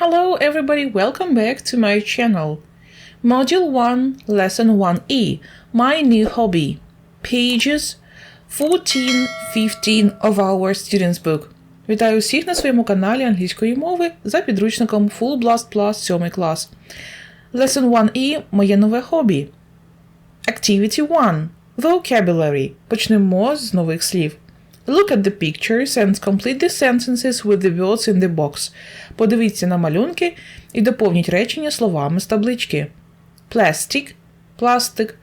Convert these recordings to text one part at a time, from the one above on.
Hello everybody, welcome back to my channel. Module 1, Lesson 1E, my new hobby. Pages 14-15 of our student's book. Вітаю всіх на своєму каналі англійської мови за підручником Full Blast Plus 7 клас. Lesson 1E – моє нове хобі. Activity 1. Vocabulary. Почнемо з нових слів. Look at the pictures and complete the sentences with the words in the box. Подивіться на малюнки і доповніть речення словами з таблички. Plastic – пластик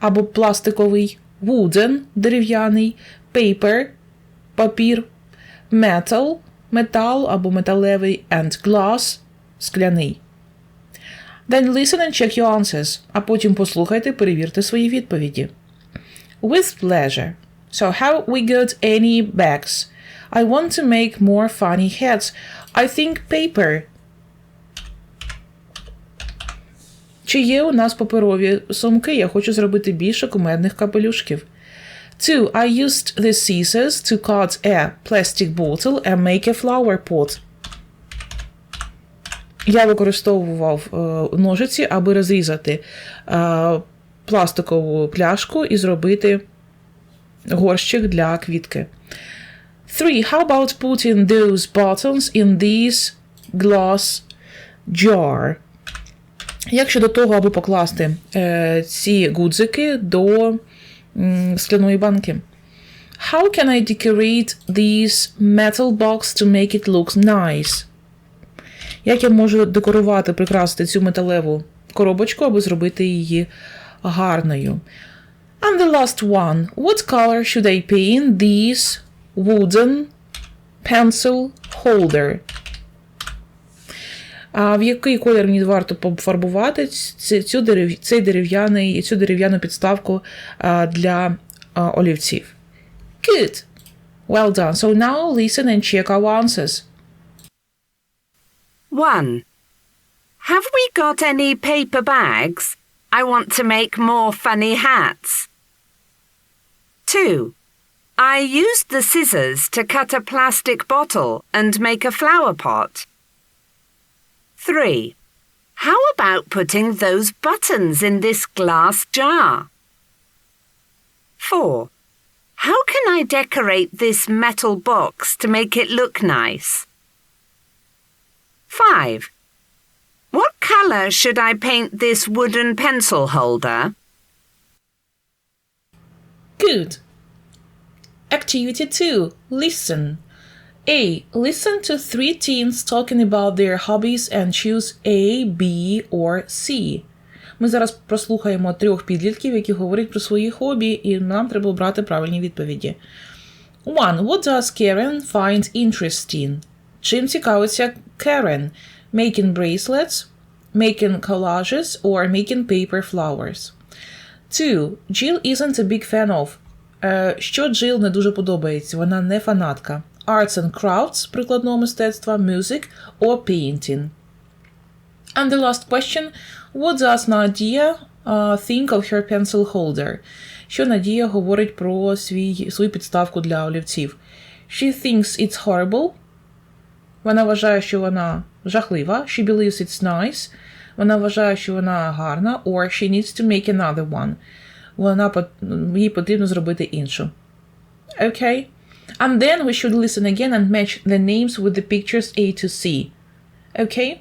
або пластиковий, wooden – дерев'яний, paper – папір, metal – метал або металевий, and glass – скляний. Then listen and check your answers, а потім послухайте, перевірте свої відповіді. With pleasure. So have we got any bags? I want to make more funny hats. I think paper. Чи є у нас паперові сумки? Я хочу зробити більше кумедних капелюшків. Two. I used the scissors to cut a plastic bottle and make a flower pot. Я використовував е, ножиці, аби розрізати е, пластикову пляшку і зробити горщик для квітки. Three. How about putting those buttons in this glass jar? Як щодо того, аби покласти е, ці гудзики до м, скляної банки? How can I decorate this metal box to make it look nice? Як я можу декорувати, прикрасити цю металеву коробочку, аби зробити її гарною? And the last one. What color should I paint this wooden pencil holder? А в який колір мені варто пофарбувати ці- цю дерев... цей дерев'яний, цю дерев'яну підставку а, для а, олівців? Good. Well done. So now listen and check our answers. 1. Have we got any paper bags? I want to make more funny hats. 2. I used the scissors to cut a plastic bottle and make a flower pot. 3. How about putting those buttons in this glass jar? 4. How can I decorate this metal box to make it look nice? 5. What colour should I paint this wooden pencil holder? Good. Activity 2. Listen. A. Listen to three teens talking about their hobbies and choose A, B or C. Ми зараз прослухаємо трьох підлітків, які говорять про свої хобі, і нам треба обрати правильні відповіді. 1. What does Karen find interesting? Чим цікавиться Karen? Making bracelets, making collages or making paper flowers. 2. Jill isn't a big fan of. Е, Що Джил не дуже подобається, вона не фанатка. Arts and crafts – прикладного мистецтва, music or painting. And the last question. What does Nadia uh, think of her pencil holder? Що Надія говорить про свій, свою підставку для олівців? She thinks it's horrible. Вона вважає, що вона жахлива. She believes it's nice. Вона вважає, що вона гарна. Or she needs to make another one. Вона їй потрібно зробити іншу. Okay? And then we should listen again and match the names with the pictures A to C. Okay?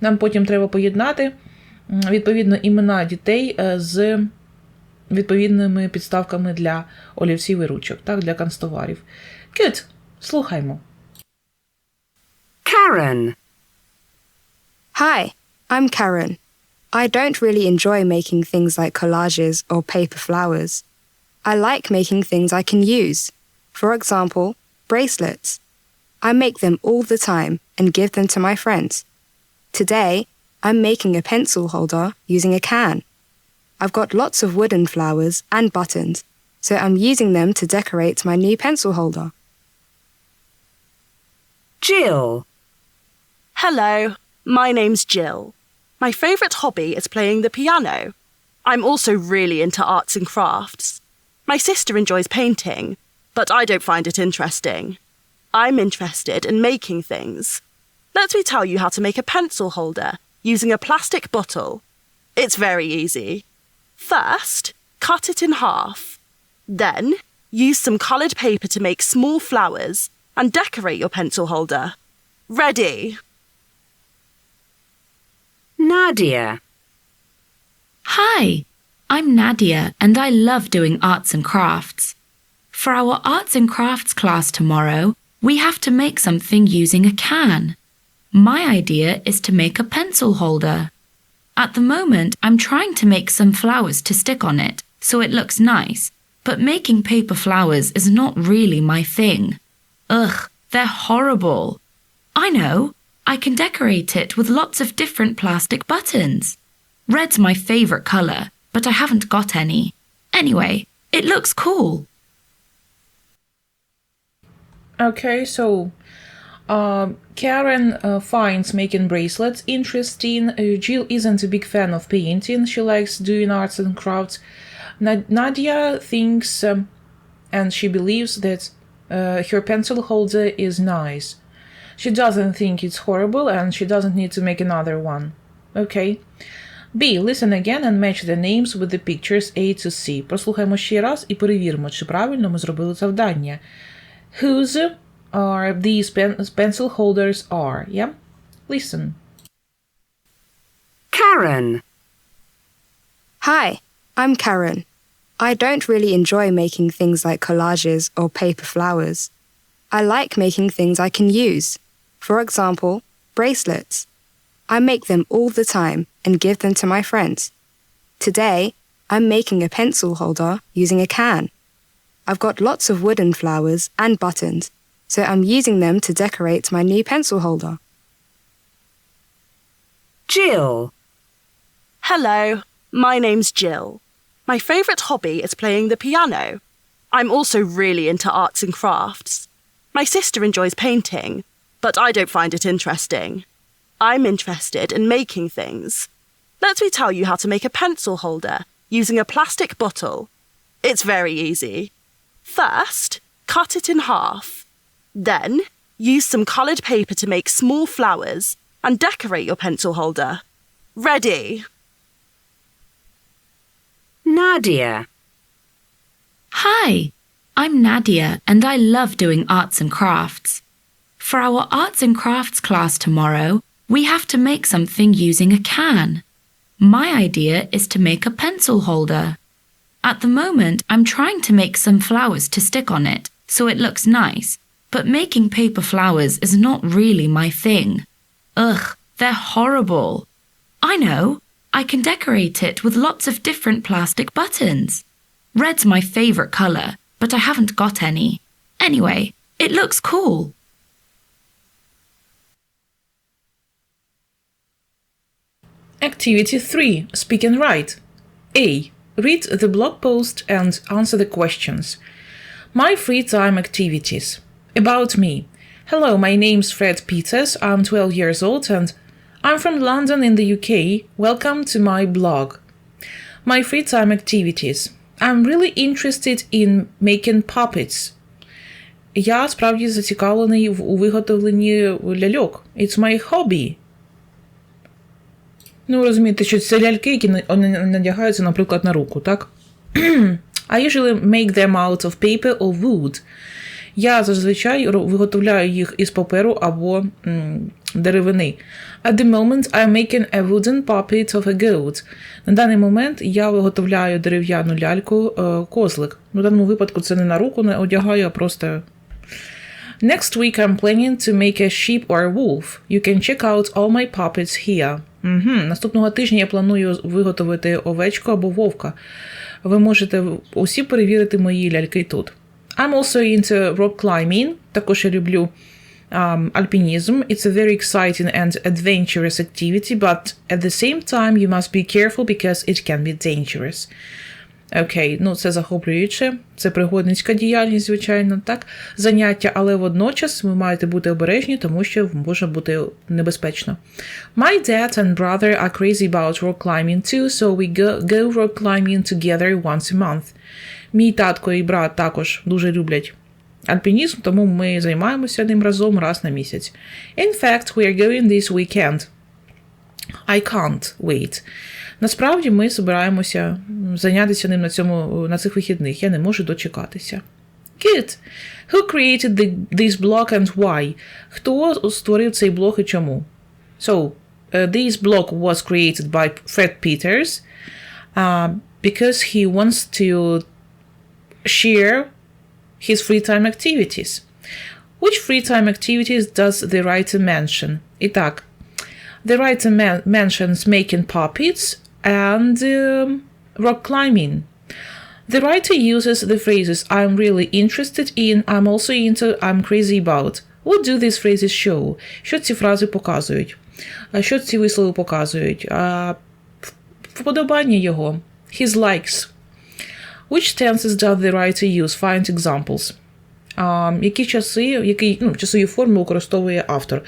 Нам потім треба поєднати відповідно імена дітей е, з відповідними підставками для олівців і ручок, так, для канцтоварів. Good. Слухаймо. Karen. Hi, I'm Karen. I don't really enjoy making things like collages or paper flowers. I like making things I can use. For example, bracelets. I make them all the time and give them to my friends. Today, I'm making a pencil holder using a can. I've got lots of wooden flowers and buttons, so I'm using them to decorate my new pencil holder. Jill. Hello, my name's Jill. My favourite hobby is playing the piano. I'm also really into arts and crafts. My sister enjoys painting, but I don't find it interesting. I'm interested in making things. Let me tell you how to make a pencil holder using a plastic bottle. It's very easy. First, cut it in half. Then, use some coloured paper to make small flowers and decorate your pencil holder. Ready! Nadia. Hi, I'm Nadia and I love doing arts and crafts. For our arts and crafts class tomorrow, we have to make something using a can. My idea is to make a pencil holder. At the moment, I'm trying to make some flowers to stick on it so it looks nice, but making paper flowers is not really my thing. Ugh, they're horrible. I know, I can decorate it with lots of different plastic buttons. Red's my favourite colour, but I haven't got any. Anyway, it looks cool. Okay, so um, Karen uh, finds making bracelets interesting. Uh, Jill isn't a big fan of painting. She likes doing arts and crafts. Na- Nadia thinks um, and she believes that uh, her pencil holder is nice. She doesn't think it's horrible and she doesn't need to make another one. Okay. B. Listen again and match the names with the pictures A to C. Прослухаємо ще раз і перевіримо, чи правильно ми зробили завдання. Whose are these pen- pencil holders are? Yeah? Listen. Karen. Hi, I'm Karen. I don't really enjoy making things like collages or paper flowers. I like making things I can use. For example, bracelets. I make them all the time and give them to my friends. Today, I'm making a pencil holder using a can. I've got lots of wooden flowers and buttons, so I'm using them to decorate my new pencil holder. Jill. Hello, my name's Jill. My favourite hobby is playing the piano. I'm also really into arts and crafts. My sister enjoys painting, but I don't find it interesting. I'm interested in making things. Let me tell you how to make a pencil holder using a plastic bottle. It's very easy. First, cut it in half. Then, use some coloured paper to make small flowers and decorate your pencil holder. Ready! Nadia. Hi, I'm Nadia and I love doing arts and crafts. For our arts and crafts class tomorrow, we have to make something using a can. My idea is to make a pencil holder. At the moment, I'm trying to make some flowers to stick on it so it looks nice, but making paper flowers is not really my thing. Ugh, they're horrible. I know, I can decorate it with lots of different plastic buttons. Red's my favourite colour, but I haven't got any. Anyway, it looks cool. Activity 3. Speak and write. A. Read the blog post and answer the questions. My free time activities. About me. Hello, my name's Fred Peters. I'm 12 years old and I'm from London in the UK. Welcome to my blog. My free time activities. I'm really interested in making puppets. Я справді зацікавлений в- у виготовленні ляльок. It's my hobby. Ну, розумієте, що це ляльки, які надягаються, наприклад, на руку, так? I usually make them out of paper or wood. Я зазвичай виготовляю їх із паперу або м, деревини. At the moment, I'm making a wooden puppet of a goat. На даний момент я виготовляю дерев'яну ляльку е, козлик. В даному випадку це не на руку не одягаю, а просто Next week, I'm planning to make a sheep or a wolf. You can check out all my puppets here. Угу. Наступного тижня я планую виготовити овечку або вовка. Ви можете усі перевірити мої ляльки тут. I'm also into rock climbing. Також я люблю um, alpinism. It's a very exciting and adventurous activity, but at the same time, you must be careful because it can be dangerous. Окей, ну це захоплююче, це пригодницька діяльність, звичайно, так, заняття, але водночас ви маєте бути обережні, тому що може бути небезпечно. My dad and brother are crazy about rock climbing too, so we go, go rock climbing together once a month. Мій татко і брат також дуже люблять альпінізм, тому ми займаємося ним разом раз на місяць. In fact, we are going this weekend. I can't wait. Насправді ми збираємося м, зайнятися ним на, цьому, на цих вихідних. Я не можу дочекатися. Good. Who created the, this blog and why? Хто створив цей блог і чому? So, uh, this blog was created by Fred Peters uh, because he wants to share his free time activities. Which free time activities does the writer mention? Итак, the writer men- mentions making puppets and um, rock climbing. The writer uses the phrases I'm really interested in, I'm also into, I'm crazy about. What do these phrases show? Що ці фрази показують? А Що ці вислови показують? А, в- Вподобання його. His likes. Which tenses does the writer use? Find examples. А, які часи, які ну, часові форми використовує автор?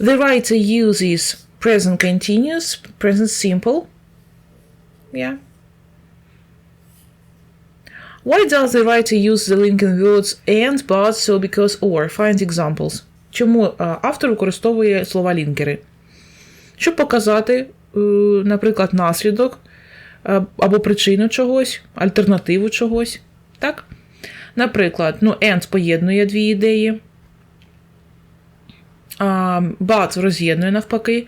The writer uses present continuous, present simple. Yeah. Why does the writer use the linking words and, but, so, because, or? Find examples. Чому автор використовує слова лінкери? Щоб показати, е, наприклад, наслідок е, або причину чогось, альтернативу чогось. Так? Наприклад, ну, and поєднує дві ідеї. But роз'єднує навпаки.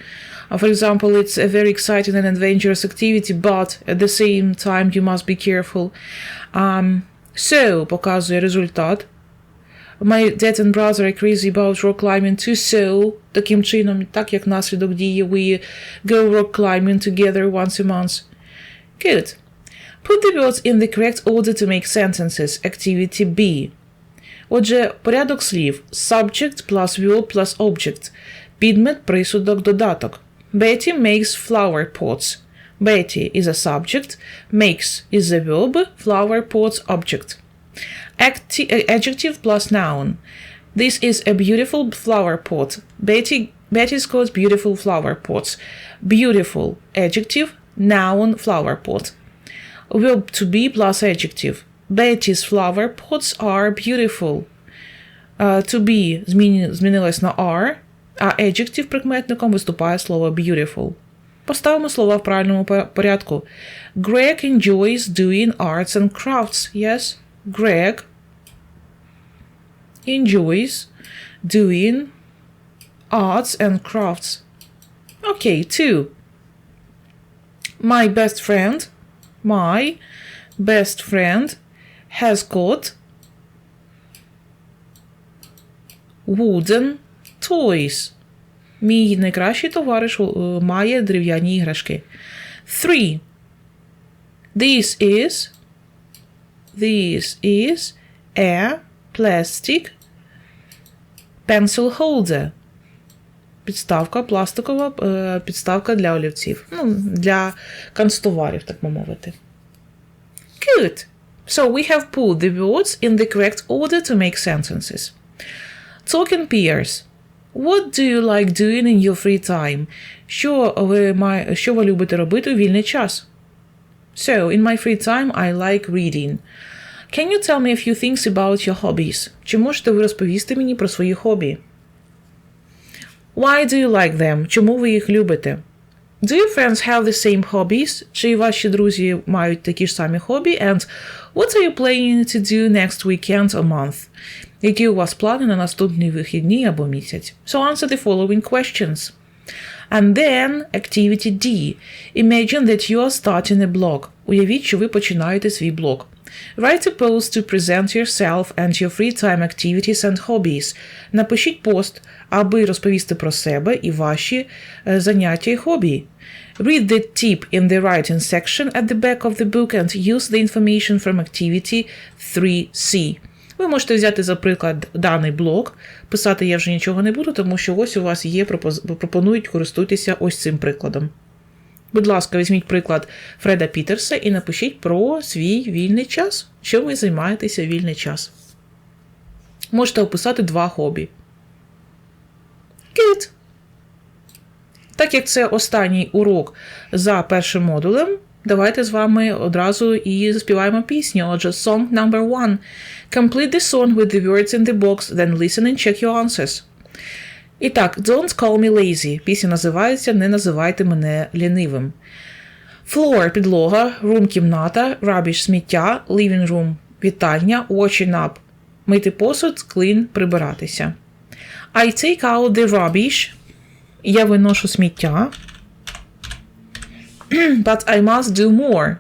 Uh, For example, it's a very exciting and adventurous activity, but at the same time you must be careful. Um, so показує результат. My dad and brother are crazy about rock climbing too, so таким чином, так як наслідок дії, we go rock climbing together once a month. Good. Put the words in the correct order to make sentences. Activity B. Отже, порядок слів subject plus verb plus object. Підмет, присудок, додаток. Betty makes flower pots. Betty is a subject, makes is the verb, flower pots object. Acti- uh, adjective plus noun. This is a beautiful flower pot. Betty Betty's got beautiful flower pots. Beautiful adjective, noun flower pot. Verb to be plus adjective. Betty's flower pots are beautiful. Uh, to be зміні, змінилось на are, а adjective прикметником виступає слово beautiful. Поставимо слова в правильному по- порядку. Greg enjoys doing arts and crafts. Yes, Greg enjoys doing arts and crafts. Okay, two. My best friend, my best friend has got wooden toys. Мій найкращий товариш е, має дерев'яні іграшки. Three. This is this is a plastic pencil holder. Підставка, пластикова е, підставка для олівців. Ну, для канцтоварів, так би мовити. Good. So we have put the words in the correct order to make sentences. Talking peers. What do you like doing in your free time? Що ви, має- що ви любите робити у вільний час? So, in my free time, I like reading. Can you tell me a few things about your hobbies? Чи можете ви розповісти мені про свої хобі? Why do you like them? Чому ви їх любите? Do your friends have the same hobbies? Чи ваші друзі мають такі ж самі хобі? And what are you planning to do next weekend or month? Які у вас плани на наступні вихідні або місяць? So answer the following questions. And then activity D. Imagine that you are starting a blog. Уявіть, що ви починаєте свій блог. Write a post to present yourself and your free time activities and hobbies. Напишіть пост, аби розповісти про себе і ваші е, заняття і хобі. Read the tip in the writing section at the back of the book and use the information from activity 3C. Ви можете взяти, за приклад, даний блок. Писати я вже нічого не буду, тому що ось у вас є пропонують користуйтеся ось цим прикладом. Будь ласка, візьміть приклад Фреда Пітерса і напишіть про свій вільний час, що ви займаєтеся вільний час. Можете описати два хобі. Good. Так як це останній урок за першим модулем, давайте з вами одразу і заспіваємо пісню. Отже, song number one. Complete the song with the words in the box, then listen and check your answers. І так, Don't call me lazy. Пісня називається Не називайте мене лінивим. Floor – підлога, room – кімната, rubbish – сміття, living room – вітальня, washing up – мити посуд, clean – прибиратися. I take out the rubbish. Я виношу сміття. But I must do more.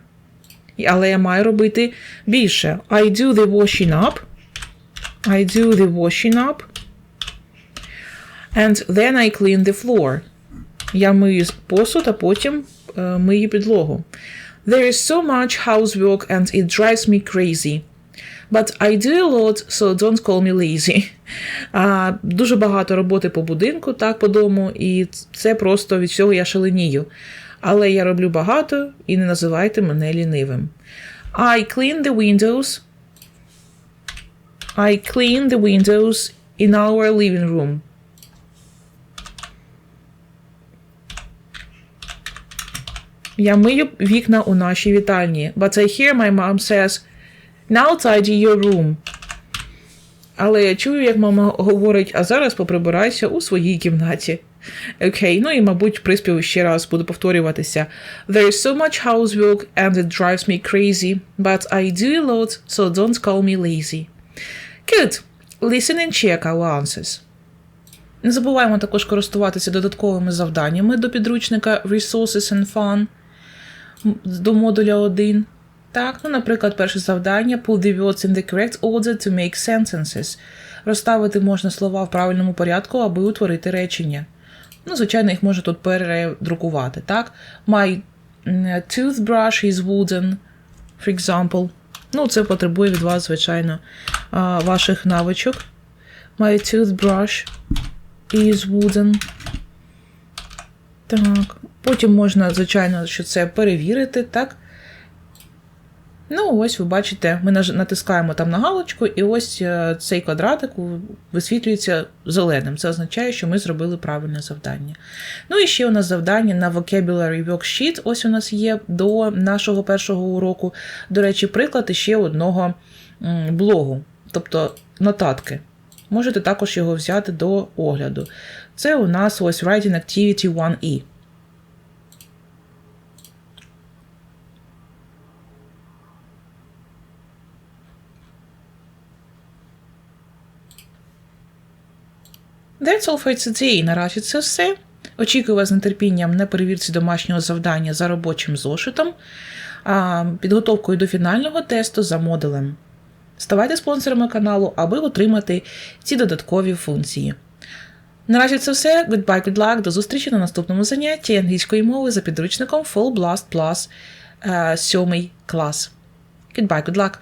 Але я маю робити більше. I do the washing up. I do the washing up. And then I clean the floor. Я мию посуд, а потім е, мию підлогу. There is so much housework and it drives me crazy. But I do a lot, so don't call me lazy. А, дуже багато роботи по будинку, так, по дому, і це просто від цього я шаленію. Але я роблю багато і не називайте мене лінивим. I clean the windows. I clean the windows in our living room. Я мию вікна у нашій вітальні. But I hear my mom says, now tidy your room. Але я чую, як мама говорить, а зараз поприбирайся у своїй кімнаті. Окей, ну і, мабуть, приспів ще раз буду повторюватися. There is so much housework and it drives me crazy, but I do a lot, so don't call me lazy. Good. Listen and check our answers. Не забуваємо також користуватися додатковими завданнями до підручника Resources and Fun до модуля 1. Так, ну, наприклад, перше завдання Put the words in the correct order to make sentences. Розставити можна слова в правильному порядку, аби утворити речення. Ну, звичайно, їх може тут передрукувати. Так? My toothbrush is wooden, for example. Ну, це потребує від вас, звичайно, ваших навичок. My toothbrush is wooden. Так. Потім можна, звичайно, що це перевірити, так? Ну, ось ви бачите, ми натискаємо там на галочку, і ось цей квадратик висвітлюється зеленим. Це означає, що ми зробили правильне завдання. Ну і ще у нас завдання на Vocabulary Worksheet. Ось у нас є до нашого першого уроку. До речі, приклад ще одного блогу, тобто нотатки. Можете також його взяти до огляду. Це у нас ось Writing Activity 1E. All. Наразі це все. Очікую вас з нетерпінням на перевірці домашнього завдання за робочим зошитом, підготовкою до фінального тесту за модулем. Ставайте спонсорами каналу, аби отримати ці додаткові функції. Наразі це все. Goodbye, good luck. До зустрічі на наступному занятті англійської мови за підручником Full Blast Plus 7 клас. Goodbye, good luck.